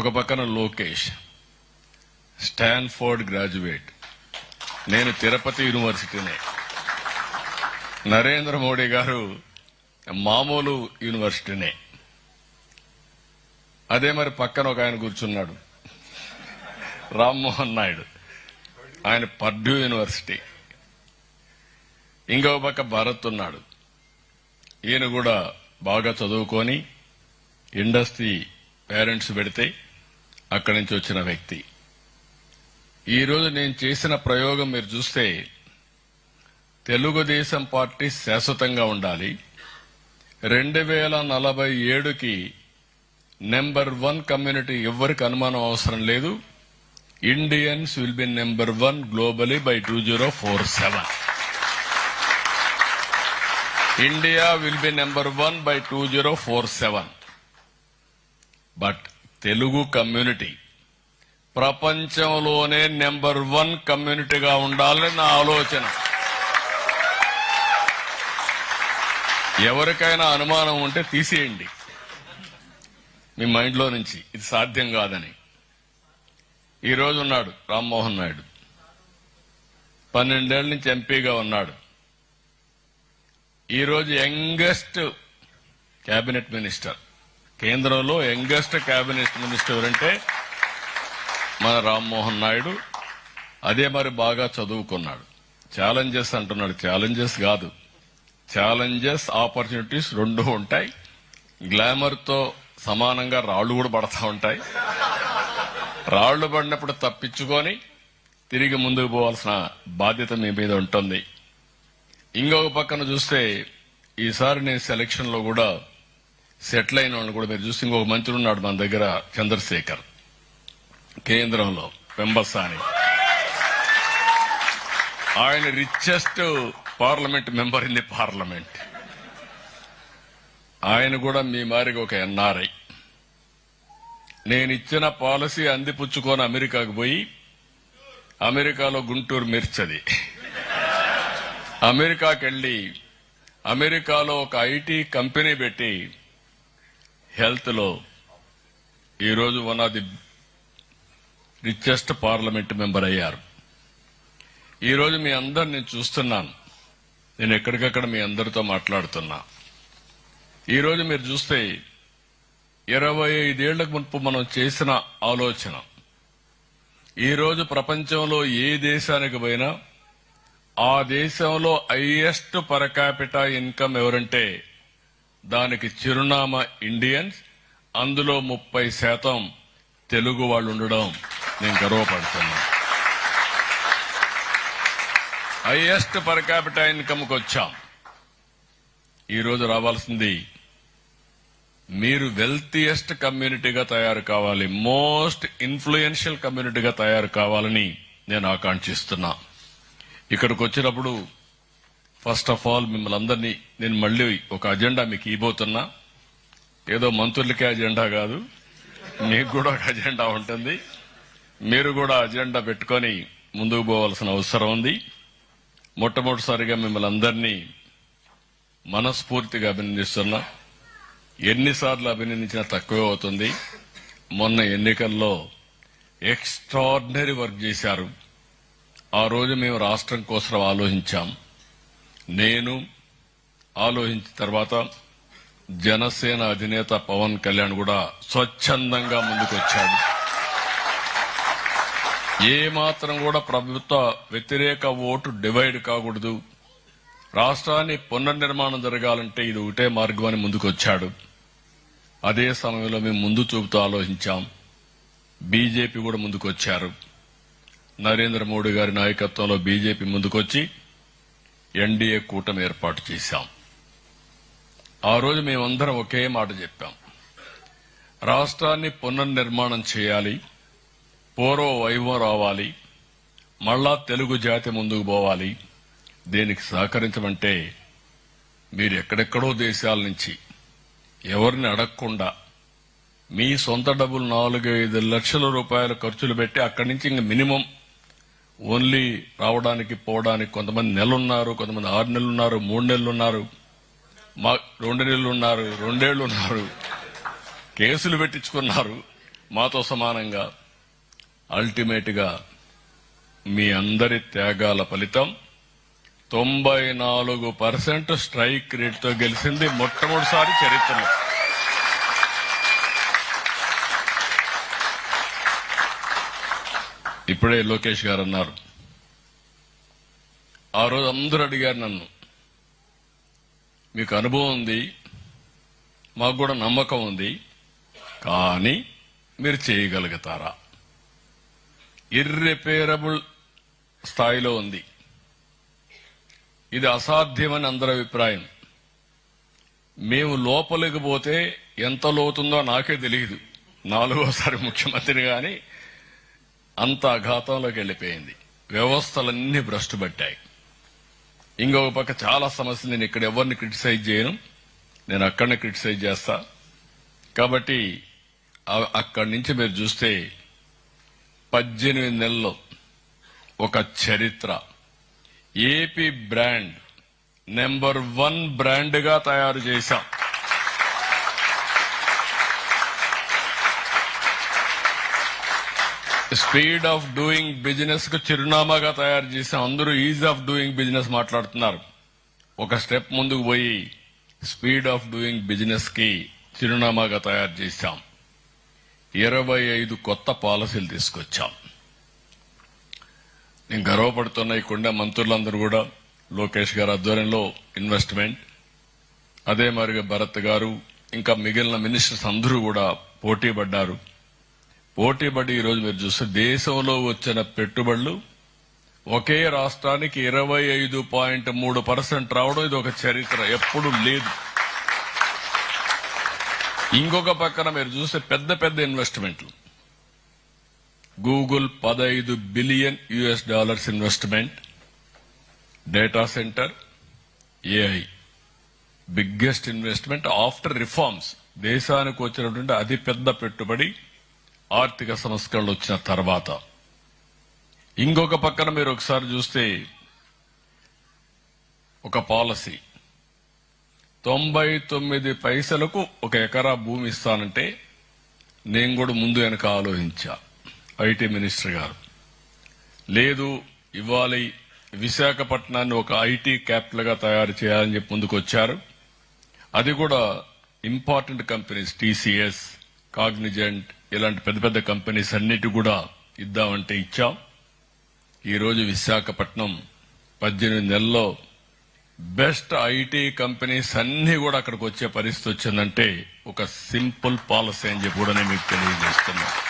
ఒక పక్కన Lokesh Stanford graduate. నేను తిరుపతి యూనివర్సిటీనే. నరేంద్ర మోడీ గారు మామూలు యూనివర్సిటీనే. అదే మరి పక్కన ఒక ఆయన కూర్చున్నాడు. రామ్మోహన్ నాయుడు. ఆయన పర్డ్యూ యూనివర్సిటీ. ఇంకో పక్క భరత్ ఉన్నాడు. ఈయన కూడా బాగా చదువుకొని ఇండస్ట్రీ పేరెంట్స్ పెడితే అక్కడి నుంచి వచ్చిన వ్యక్తి. ఈరోజు నేను చేసిన ప్రయోగం మీరు చూస్తే తెలుగుదేశం పార్టీ శాశ్వతంగా ఉండాలి. రెండు వేల నలభై ఏడుకి నెంబర్ వన్ కమ్యూనిటీ ఎవరికి అనుమానం అవసరం లేదు. Indians will be number one globally by two zero four seven. India will be number one by two zero four seven. But Telugu community. ప్రపంచంలోనే నెంబర్ వన్ కమ్యూనిటీగా ఉండాలని నా ఆలోచన. ఎవరికైనా అనుమానం ఉంటే తీసేయండి. మీ మైండ్లో నుంచి ఇది సాధ్యం కాదని. ఈరోజు ఉన్నాడు రామ్మోహన్ నాయుడు. పన్నెండేళ్ళ నుంచి ఎంపీగా ఉన్నాడు. ఈరోజు యంగెస్ట్ క్యాబినెట్ మినిస్టర్. కేంద్రంలో యంగెస్ట్ కేబినెట్ మినిస్టర్ ఎవరంటే మన రామ్మోహన్ నాయుడు. అదే మరి బాగా చదువుకున్నాడు. ఛాలెంజెస్ అంటున్నాడు. ఛాలెంజెస్ కాదు. ఛాలెంజెస్ ఆపర్చునిటీస్ రెండు ఉంటాయి. గ్లామర్తో సమానంగా రాళ్ళు కూడా పడతా ఉంటాయి. రాళ్ళు పడినప్పుడు తప్పించుకొని తిరిగి ముందుకు పోవాల్సిన బాధ్యత మీ మీద ఉంటుంది. ఇంకొక పక్కన చూస్తే ఈసారి నేను సెలక్షన్లో కూడా సెటిల్ అయిన వాళ్ళని కూడా మీరు చూసి ఇంకొక మంత్రి ఉన్నాడు మన దగ్గర చంద్రశేఖర్. కేంద్రంలో పెంబసాని ఆయన richest parliament member in the parliament. ఆయన కూడా మీ మారిగా ఒక ఎన్ఆర్ఐ. నేను ఇచ్చిన పాలసీ అందిపుచ్చుకొని అమెరికాకు పోయి అమెరికాలో గుంటూరు మిర్చది. అమెరికాకి వెళ్ళి అమెరికాలో ఒక ఐటీ కంపెనీ పెట్టి హెల్త్లో ఈరోజు one of the richest parliament member అయ్యారు. ఈరోజు మీ అందరు నేను చూస్తున్నాను. నేను ఎక్కడికక్కడ మీ అందరితో మాట్లాడుతున్నా. ఈరోజు మీరు చూస్తే ఇరవై ఐదేళ్ళకు మునుపు మనం చేసిన ఆలోచన. ఈరోజు ప్రపంచంలో ఏ దేశానికి పోయినా ఆ దేశంలో హైయెస్ట్ పర్ క్యాపిటా ఇన్కమ్ ఎవరంటే దానికి చిరునామా ఇండియన్స్ అందులో ముప్పై శాతం తెలుగు వాళ్ళు ఉండడం నేను గర్వపడుతున్నా. హైయెస్ట్ పర్ క్యాపిటా ఇన్కమ్కి వచ్చాం. ఈరోజు రావాల్సింది మీరు వెల్తియెస్ట్ కమ్యూనిటీగా తయారు కావాలి మోస్ట్ ఇన్ఫ్లుయెన్షియల్ కమ్యూనిటీగా తయారు కావాలని నేను ఆకాంక్షిస్తున్నా. ఇక్కడికి వచ్చినప్పుడు ఫస్ట్ ఆఫ్ ఆల్ మిమ్మల్ని అందరినీ నేను మళ్ళీ ఒక అజెండా మీకు ఇవ్వబోతున్నా. ఏదో మంత్రులకే అజెండా కాదు మీకు కూడా ఒక అజెండా ఉంటుంది. మీరు కూడా అజెండా పెట్టుకొని ముందుకు పోవాల్సిన అవసరం ఉంది. మొట్టమొదటిసారిగా మిమ్మల్ని అందరినీ మనస్ఫూర్తిగా అభినందిస్తున్నా. ఎన్నిసార్లు అభినందించినా తక్కువే అవుతుంది. మొన్న ఎన్నికల్లో ఎక్స్ట్రాడినరీ వర్క్ చేశారు. ఆ రోజు మేము రాష్ట్రం కోసం ఆలోచించాం. నేను ఆలోచించిన తర్వాత జనసేన అధినేత పవన్ కళ్యాణ్ కూడా స్వచ్ఛందంగా ముందుకొచ్చాడు. ఏమాత్రం కూడా ప్రభుత్వ వ్యతిరేక ఓటు డివైడ్ కాకూడదు. రాష్ట్రాన్ని పునర్నిర్మాణం జరగాలంటే ఇది ఒకటే మార్గం అని ముందుకొచ్చాడు. అదే సమయంలో మేము ముందు చూపుతూ ఆలోచించాం. బీజేపీ కూడా ముందుకొచ్చారు. నరేంద్ర మోడీ గారి నాయకత్వంలో బీజేపీ ముందుకొచ్చి ఎన్డీఏ కూటమి ఏర్పాటు చేశాం. ఆ రోజు మేమందరం ఒకే మాట చెప్పాం. రాష్ట్రాన్ని పునర్నిర్మాణం చేయాలి పూర్వ వైభవం రావాలి మళ్ళా తెలుగు జాతి ముందుకు పోవాలి దీనికి సహకరించమంటే మీరు ఎక్కడెక్కడో దేశాల నుంచి ఎవరిని అడగకుండా మీ సొంత డబ్బులు నాలుగు ఐదు లక్షల రూపాయల ఖర్చులు పెట్టి అక్కడి నుంచి ఇంక మినిమం ఓన్లీ రావడానికి పోవడానికి కొంతమంది నెలలున్నారు కొంతమంది ఆరు నెలలు ఉన్నారు మూడు నెలలు ఉన్నారు మా రెండు నెలలు ఉన్నారు రెండేళ్ళు ఉన్నారు కేసులు పెట్టించుకున్నారు. మాతో సమానంగా అల్టిమేట్గా మీ అందరి త్యాగాల ఫలితం తొంభై నాలుగు పర్సెంట్ స్ట్రైక్ రేట్తో గెలిచింది మొట్టమొదటిసారి చరిత్రలో. ఇప్పుడే లోకేష్ గారు అన్నారు. ఆ రోజు అందరూ అడిగారు నన్ను మీకు అనుభవం ఉంది మాకు కూడా నమ్మకం ఉంది కానీ మీరు చేయగలుగుతారా? ఇర్రిపేరబుల్ స్థాయిలో ఉంది. ఇది అసాధ్యమని అందరి అభిప్రాయం. మేము లోపలికి పోతే ఎంత లోతుందో నాకే తెలియదు నాలుగోసారి ముఖ్యమంత్రిని కానీ అంత అఘాతంలోకి వెళ్ళిపోయింది. వ్యవస్థలన్నీ భ్రష్టు పట్టాయి. ఇంకొక పక్క చాలా సమస్యలు నేను ఇక్కడ ఎవరిని క్రిటిసైజ్ చేయను. నేను అక్కడనే క్రిటిసైజ్ చేస్తా. కాబట్టి అక్కడి నుంచి మీరు చూస్తే పద్దెనిమిది నెలల్లో ఒక చరిత్ర. ఏపీ బ్రాండ్ నెంబర్ వన్ బ్రాండ్గా తయారు చేశాం. స్పీడ్ ఆఫ్ డూయింగ్ బిజినెస్కు చిరునామాగా తయారు చేసాం అందరూ ఈజ్ ఆఫ్ డూయింగ్ బిజినెస్ మాట్లాడుతున్నారు. ఒక స్టెప్ ముందుకు పోయి స్పీడ్ ఆఫ్ డూయింగ్ బిజినెస్కి చిరునామాగా తయారు చేశాం. ఇరవై ఐదు కొత్త పాలసీలు తీసుకొచ్చాం. నేను గర్వపడుతున్న ఇక్కడ మంత్రులందరూ కూడా లోకేష్ గారి ఆధ్వర్యంలో ఇన్వెస్ట్మెంట్ అదే మరిగా భరత్ గారు ఇంకా మిగిలిన మినిస్టర్స్ అందరూ కూడా పోటీ పడ్డారు ఓటీబడి ఈరోజు మీరు చూస్తే దేశంలో వచ్చిన పెట్టుబడులు ఒకే రాష్ట్రానికి ఇరవై ఐదు పాయింట్ మూడు పర్సెంట్ రావడం ఇది ఒక చరిత్ర ఎప్పుడు లేదు. ఇంకొక పక్కన మీరు చూస్తే పెద్ద పెద్ద ఇన్వెస్ట్మెంట్లు. గూగుల్ పదైదు billion US dollars investment data center AI. Biggest investment after reforms. దేశానికి వచ్చినటువంటి అతిపెద్ద పెట్టుబడి ఆర్థిక సంస్కరణలు వచ్చిన తర్వాత. ఇంకొక పక్కన మీరు ఒకసారి చూస్తే ఒక పాలసీ. తొంభై తొమ్మిది పైసలకు ఒక ఎకరా భూమి ఇస్తానంటే నేను కూడా ముందు వెనక ఆలోచించా ఐటీ మినిస్టర్ గారు. లేదు ఇవ్వాలి విశాఖపట్నాన్ని ఒక ఐటీ క్యాపిటల్గా తయారు చేయాలని చెప్పి ముందుకు వచ్చారు. అది కూడా ఇంపార్టెంట్ కంపెనీస్ టీసీఎస్ కాగ్నిజెంట్ ఇలాంటి పెద్ద పెద్ద కంపెనీస్ అన్నిటి కూడా ఇద్దామంటే ఇచ్చాం. ఈరోజు విశాఖపట్నం పద్దెనిమిది నెలల్లో బెస్ట్ ఐటీ కంపెనీస్ అన్ని కూడా అక్కడికి వచ్చే పరిస్థితి వచ్చిందంటే ఒక సింపుల్ పాలసీ అని చెప్పి కూడా నేను మీకు తెలియజేస్తున్నాను.